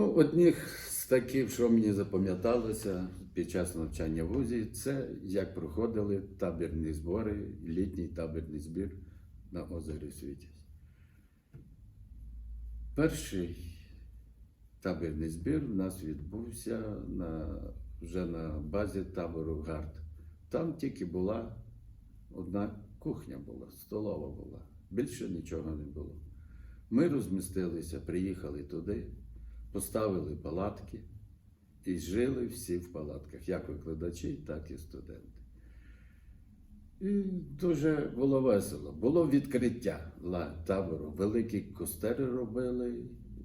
Ну, одних з таких, що мені запам'яталося під час навчання в ВУЗі, це як проходили табірні збори, літній табірний збір на озері Світязь. Перший табірний збір у нас відбувся на, вже на базі табору Гард. Там тільки була одна кухня була, столова була. Більше нічого не було. Ми розмістилися, приїхали туди, поставили палатки і жили всі в палатках, як викладачі, так і студенти. І дуже було весело. Було відкриття табору. Великі костери робили,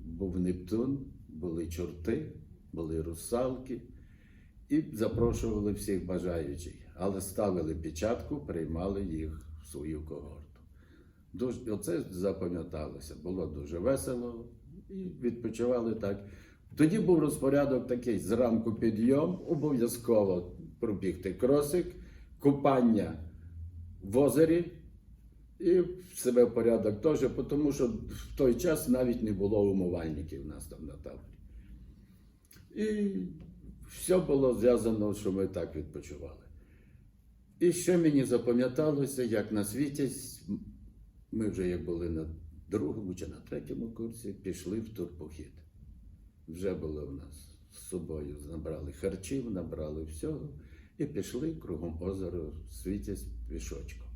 був Нептун, були чорти, були русалки. І запрошували всіх бажаючих, але ставили печатку, приймали їх в свою когорту. Дуже, оце запам'яталося, було дуже весело і відпочивали так. Тоді був розпорядок такий: зранку підйом, обов'язково пробігти кросик, купання в озері і себе в порядок теж, тому що в той час навіть не було умивальників у нас там на таборі. І все було зв'язано, що ми так відпочивали. І ще мені запам'яталося, як на світі ми вже як були на другому чи на третьому курсі, пішли в турпохід. Вже було в нас з собою, набрали харчів, набрали всього і пішли кругом озера світязь пішочком.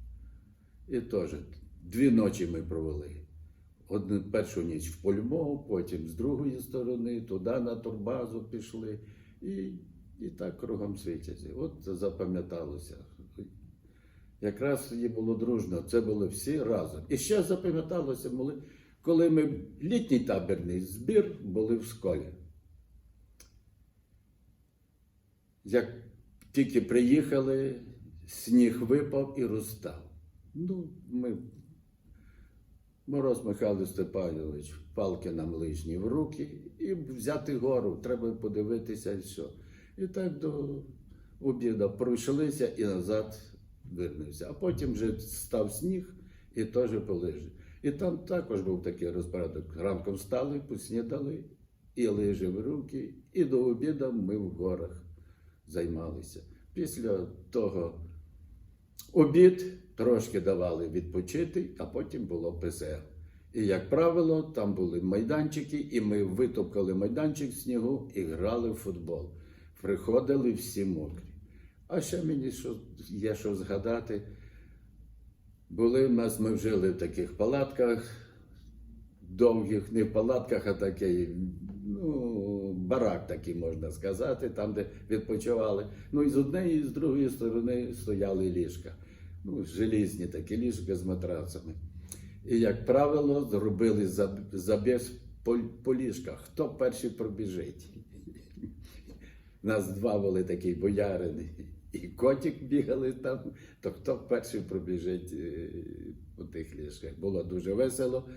І теж дві ночі ми провели. Одну першу ніч в Польмо, потім з другої сторони, туди на турбазу пішли. І, і так кругом світязі. От запам'яталося. Якраз її було дружно, це були всі разом. І ще запам'яталося, коли ми літній табірний збір були в школі. Як тільки приїхали, сніг випав і розстав. Ну, ми Мороз Михайло Степанович, палки нам лижні в руки і взяти гору, треба подивитися і що. І так до обіду пройшлися і назад вернувся. А потім вже став сніг і теж по. І там також був такий розпорядок. Ранком встали, поснідали, і лижі в руки, і до обіду ми в горах займалися. Після того Обід трошки давали відпочити, а потім було ПСР. І, як правило, там були майданчики, і ми витопкали майданчик в снігу і грали в футбол. Приходили всі мокрі. А ще мені що, є що згадати. Були в нас, ми жили в таких палатках, довгих, не в палатках, а такий, ну, барак такий можна сказати, там, де відпочивали. Ну і з однієї, і з другої сторони стояли ліжка. Ну, желізні такі ліжка з матрацами. І, як правило, зробили заб- забіг по, по ліжках. Хто перший пробіжить? Нас два були такі боярини. І котик бігали там, то хто перший пробіжить е, по тих ліжках. Було дуже весело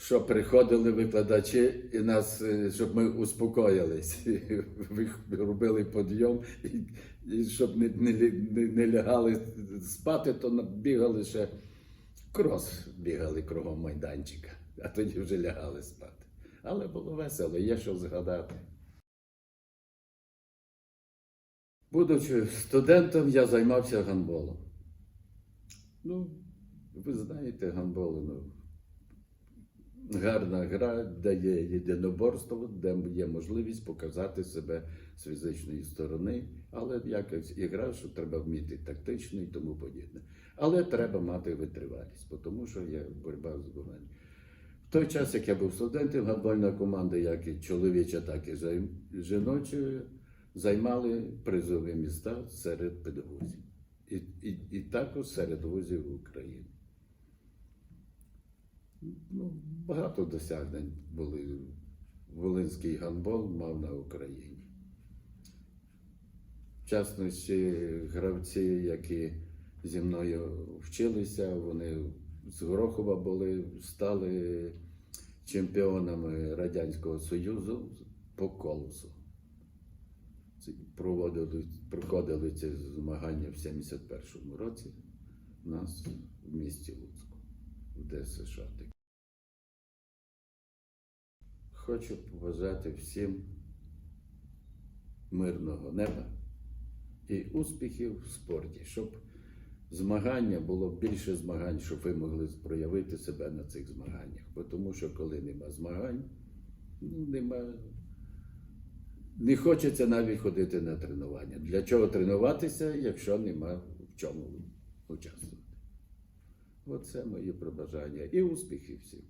що приходили викладачі і нас, е, щоб ми успокоїлись, робили підйом, і, і щоб не, не, не, не лягали спати, то бігали ще крос бігали кругом майданчика, а тоді вже лягали спати. Але було весело, є що згадати. Будучи студентом, я займався гандболом. Ну, ви знаєте, гандбол, ну, гарна гра, дає єдиноборство, де є можливість показати себе з фізичної сторони, але якось і гра, що треба вміти тактично і тому подібне. Але треба мати витривалість, тому що є боротьба з гумані. В той час, як я був студентом, гандбольна команда, як і чоловіча, так і жіноча, займали призові міста серед педагогів. І, і, і також серед вузів України. Ну, багато досягнень були. Волинський гандбол мав на Україні. В частності, гравці, які зі мною вчилися, вони з Горохова були, стали чемпіонами Радянського Союзу по колосу. Проводили, проходили ці змагання в 71-му році у нас в місті Луцьку, в ДСШ. хочу побажати всім мирного неба і успіхів в спорті, щоб змагання було більше змагань, щоб ви могли проявити себе на цих змаганнях. Тому що коли нема змагань, ну, нема. Не хочеться навіть ходити на тренування. Для чого тренуватися, якщо нема в чому участвувати? Оце мої побажання і успіхів всім.